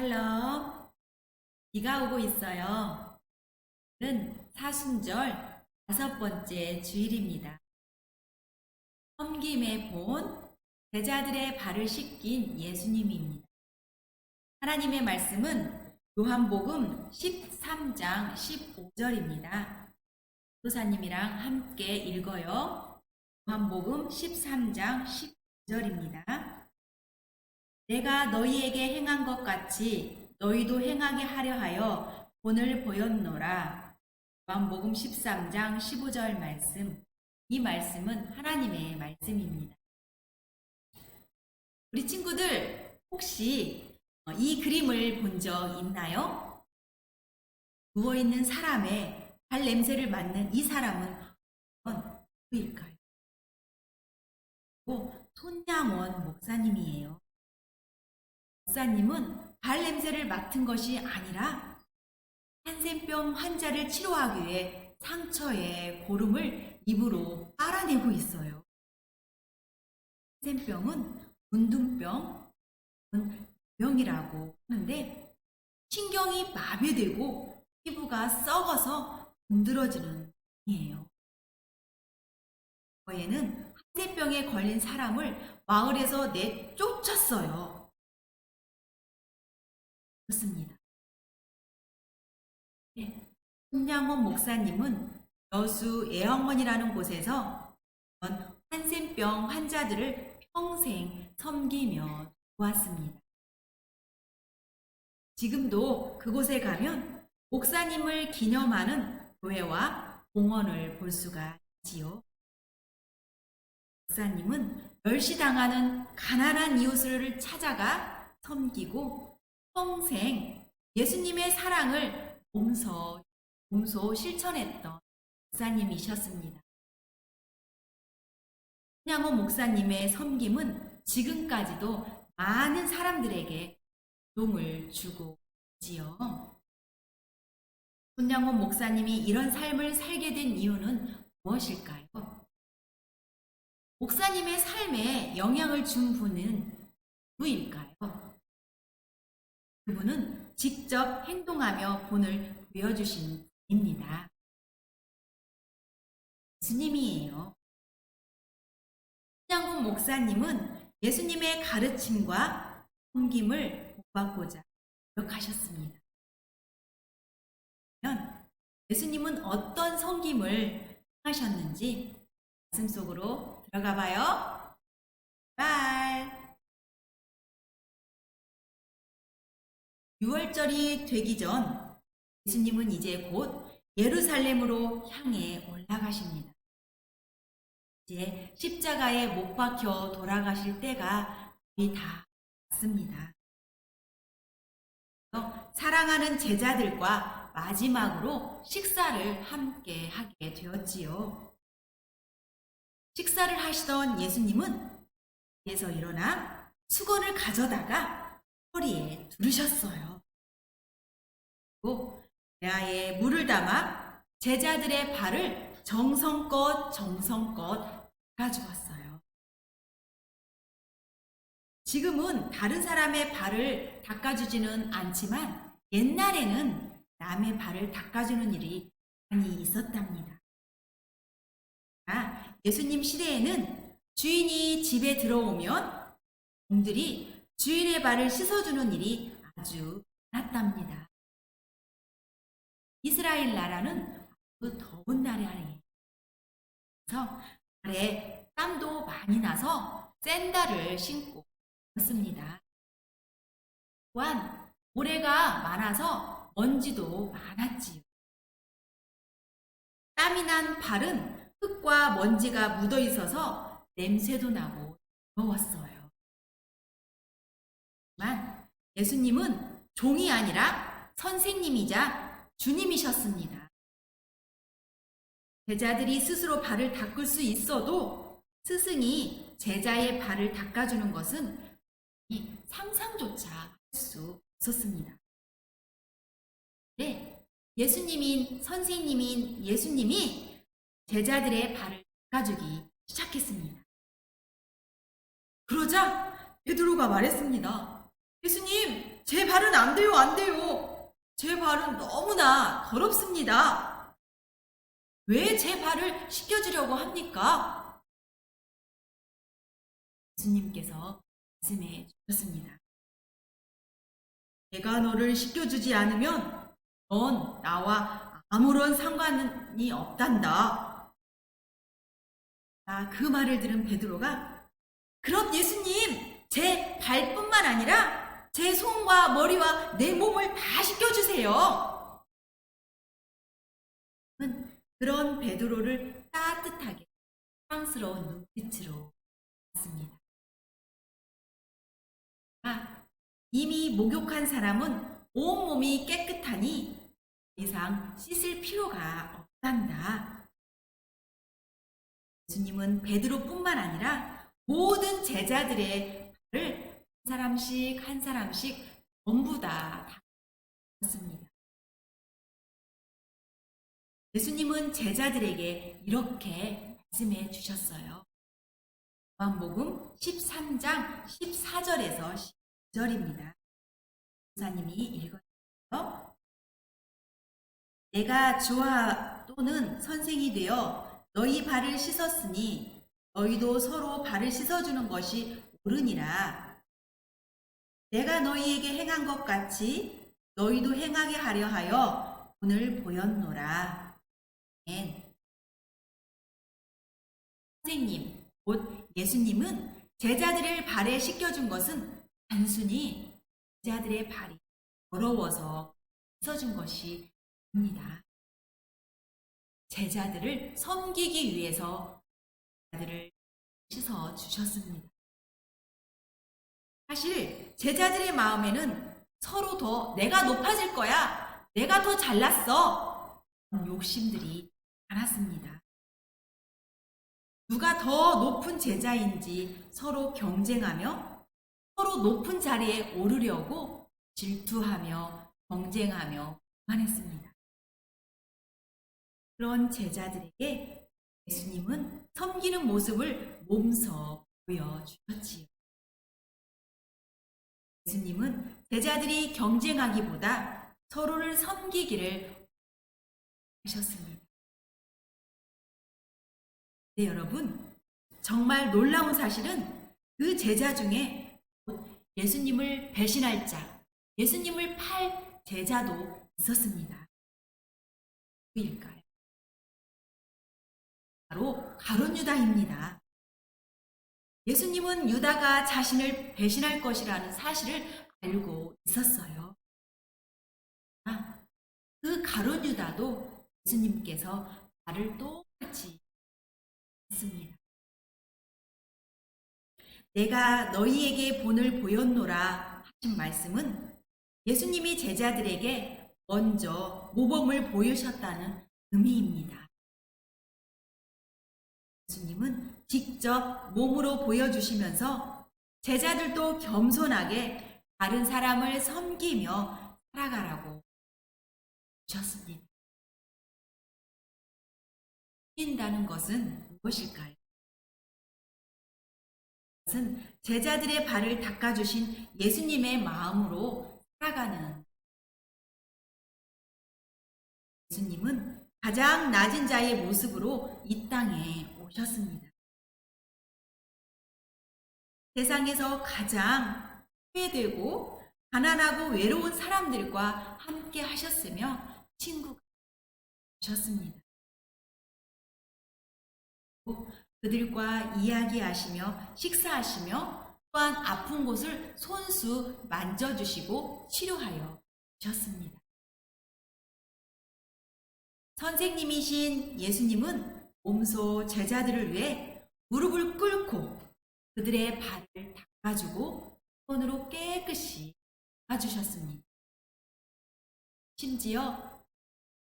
할로. 비가 오고 있어요. 오늘은 사순절 다섯 번째 주일입니다. 섬김의 본, 제자들의 발을 씻긴 예수님입니다. 하나님의 말씀은 요한복음 13장 15절입니다. 도사님이랑 함께 읽어요. 요한복음 13장 15절입니다. 내가 너희에게 행한 것 같이 너희도 행하게 하려 하여 본을 보였노라. 요한복음 13장 15절 말씀. 이 말씀은 하나님의 말씀입니다. 우리 친구들 혹시 어, 이 그림을 본 적 있나요? 누워 있는 사람의 발 냄새를 맡는 이 사람은 누구일까요? 또 손양원 목사님이에요. 목사님은 발 냄새를 맡은 것이 아니라 한센병 환자를 치료하기 위해 상처에 고름을 입으로 빨아내고 있어요. 한센병은 문둥병, 병이라고 하는데 신경이 마비되고 피부가 썩어서 문드러지는 병이에요. 거에는 한센병에 걸린 사람을 마을에서 내쫓았어요. 그렇습니다. 네. 손양원 목사님은 여수 애영원이라는 곳에서 한센병 환자들을 평생 섬기며 도왔습니다. 지금도 그곳에 가면 목사님을 기념하는 교회와 공원을 볼 수가 있지요. 목사님은 멸시당하는 가난한 이웃을 찾아가 섬기고 평생 예수님의 사랑을 몸소, 몸소 실천했던 목사님이셨습니다. 신양호 목사님의 섬김은 지금까지도 많은 사람들에게 도움을 주고 있지요. 손양호 목사님이 이런 삶을 살게 된 이유는 무엇일까요? 목사님의 삶에 영향을 준 분은 누구일까요? 그분은 직접 행동하며 본을 보여주신 분입니다. 예수님이에요. 신양국 목사님은 예수님의 가르침과 섬김을 복받고자 노력하셨습니다. 예수님은 어떤 섬김을 하셨는지 말씀 속으로 들어가 봐요. 발. 6월절이 되기 전 예수님은 이제 곧 예루살렘으로 향해 올라가십니다. 이제 십자가에 못 박혀 돌아가실 때가 거의 다 왔습니다. 사랑하는 제자들과 마지막으로 식사를 함께 하게 되었지요. 식사를 하시던 예수님은 에서 일어나 수건을 가져다가 허리에 두르셨어요. 그리고 대야에 물을 담아 제자들의 발을 정성껏 정성껏 닦아주었어요. 지금은 다른 사람의 발을 닦아주지는 않지만 옛날에는 남의 발을 닦아주는 일이 많이 있었답니다. 아, 예수님 시대에는 주인이 집에 들어오면 종들이 주인의 발을 씻어주는 일이 아주 많았답니다. 이스라엘 나라는 그 더운 나라예요. 그래서 발에 땀도 많이 나서 샌들을 신고 있습니다. 또한 모래가 많아서 먼지도 많았지요. 땀이 난 발은 흙과 먼지가 묻어 있어서 냄새도 나고 더웠어요. 하지만 예수님은 종이 아니라 선생님이자 주님이셨습니다. 제자들이 스스로 발을 닦을 수 있어도 스승이 제자의 발을 닦아주는 것은 이 상상조차 할 수 없었습니다. 네, 예수님인 선생님인 예수님이 제자들의 발을 닦아주기 시작했습니다. 그러자 베드로가 말했습니다. 예수님, 제 발은 안 돼요, 안 돼요. 제 발은 너무나 더럽습니다. 왜 제 발을 씻겨주려고 합니까? 예수님께서 말씀해 주셨습니다. 내가 너를 씻겨주지 않으면 넌 나와 아무런 상관이 없단다. 아, 그 말을 들은 베드로가 그럼 예수님 제 발뿐만 아니라 제 손과 머리와 내 몸을 다 씻겨주세요. 그런 베드로를 따뜻하게 사랑스러운 눈빛으로 봤습니다. 아, 이미 목욕한 사람은 온몸이 깨끗하니 더 이상 씻을 필요가 없단다. 예수님은 베드로뿐만 아니라 모든 제자들의 사람씩 한 사람씩 전부 다 닦았습니다. 예수님은 제자들에게 이렇게 말씀해 주셨어요. 요한복음 13장 14절에서 10절입니다. 목사님이 읽어주세요. 내가 주와 또는 선생이 되어 너희 발을 씻었으니 너희도 서로 발을 씻어주는 것이 옳으니라. 내가 너희에게 행한 것 같이 너희도 행하게 하려 하여 오늘 보였노라. 아멘. 선생님, 곧 예수님은 제자들을 발에 씻겨준 것은 단순히 제자들의 발이 더러워서 씻어준 것이 아닙니다. 제자들을 섬기기 위해서 제자들을 씻어 주셨습니다. 사실 제자들의 마음에는 서로 더 내가 높아질 거야. 내가 더 잘났어. 욕심들이 많았습니다. 누가 더 높은 제자인지 서로 경쟁하며 서로 높은 자리에 오르려고 질투하며 경쟁하며 그만했습니다. 그런 제자들에게 예수님은 섬기는 모습을 몸소 보여주셨지요. 예수님은 제자들이 경쟁하기보다 서로를 섬기기를 하셨습니다. 네, 여러분. 정말 놀라운 사실은 그 제자 중에 예수님을 배신할 자, 예수님을 팔 제자도 있었습니다. 누구일까요? 바로 가론 유다입니다. 예수님은 유다가 자신을 배신할 것이라는 사실을 알고 있었어요. 아, 그 가론 유다도 예수님께서 말을 똑같이 했습니다. 내가 너희에게 본을 보였노라 하신 말씀은 예수님이 제자들에게 먼저 모범을 보이셨다는 의미입니다. 예수님은 직접 몸으로 보여주시면서 제자들도 겸손하게 다른 사람을 섬기며 살아가라고 주셨습니다. 섬긴다는 것은 무엇일까요? 것은 제자들의 발을 닦아주신 예수님의 마음으로 살아가는 예수님은 가장 낮은 자의 모습으로 이 땅에 오셨습니다. 세상에서 가장 후회되고 가난하고 외로운 사람들과 함께 하셨으며 친구가 되셨습니다. 그들과 이야기하시며 식사하시며 또한 아픈 곳을 손수 만져주시고 치료하여 주셨습니다. 선생님이신 예수님은 몸소 제자들을 위해 무릎을 꿇고 그들의 발을 닦아주고 손으로 깨끗이 닦아주셨습니다. 심지어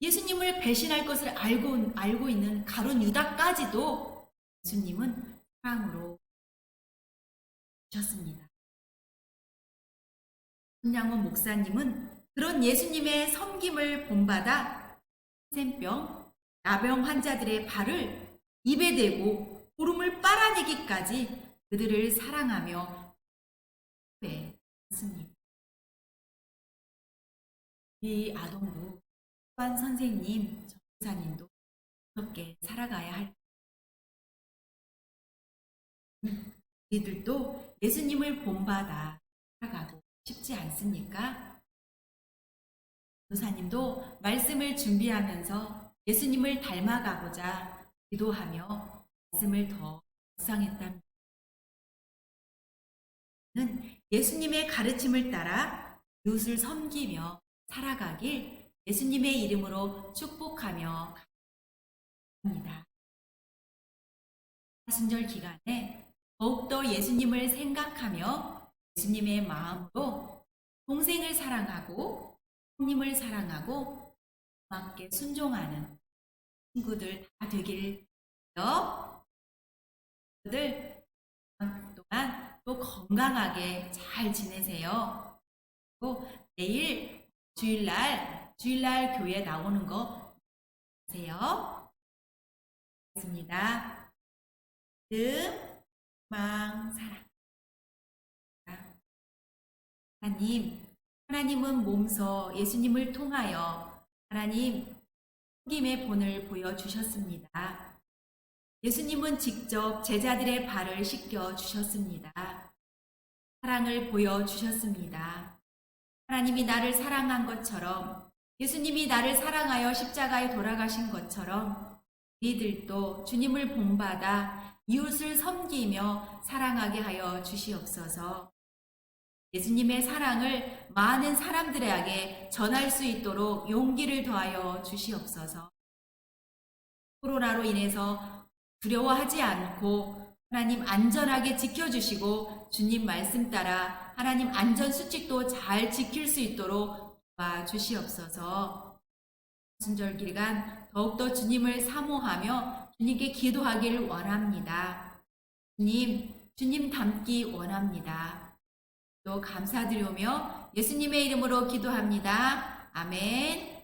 예수님을 배신할 것을 알고, 알고 있는 가론 유다까지도 예수님은 사랑으로 주셨습니다. 손양원 목사님은 그런 예수님의 섬김을 본받아 샘병, 나병 환자들의 발을 입에 대고 고름을 빨아내기까지 그들을 사랑하며 했습니다. 이 아동부 관 선생님, 전사님도 어떻게 살아가야 할 우리들도 예수님을 본받아 살아가고 싶지 않습니까? 도사님도 말씀을 준비하면서 예수님을 닮아가고자 기도하며 말씀을 더 묵상했답니다. 는 예수님의 가르침을 따라 이웃을 섬기며 살아가길 예수님의 이름으로 축복하며 합니다. 사순절 기간에 더욱더 예수님을 생각하며 예수님의 마음으로 동생을 사랑하고 형님을 사랑하고 맞게 순종하는 친구들 다 되길 요 친구들 동안 또 건강하게 잘 지내세요. 또 내일 주일날 주일날 교회 나오는 거 보세요. 있습니다. 음, 망, 사랑. 하나님, 하나님은 몸소 예수님을 통하여 하나님 섬김의 본을 보여주셨습니다. 예수님은 직접 제자들의 발을 씻겨 주셨습니다. 사랑을 보여 주셨습니다. 하나님이 나를 사랑한 것처럼 예수님이 나를 사랑하여 십자가에 돌아가신 것처럼 우리들도 주님을 본받아 이웃을 섬기며 사랑하게 하여 주시옵소서. 예수님의 사랑을 많은 사람들에게 전할 수 있도록 용기를 더하여 주시옵소서. 코로나로 인해서 두려워하지 않고 하나님 안전하게 지켜주시고 주님 말씀 따라 하나님 안전 수칙도 잘 지킬 수 있도록 도와주시옵소서. 순절 기간 더욱더 주님을 사모하며 주님께 기도하기를 원합니다. 주님, 주님 닮기 원합니다. 또 감사드리며 예수님의 이름으로 기도합니다. 아멘.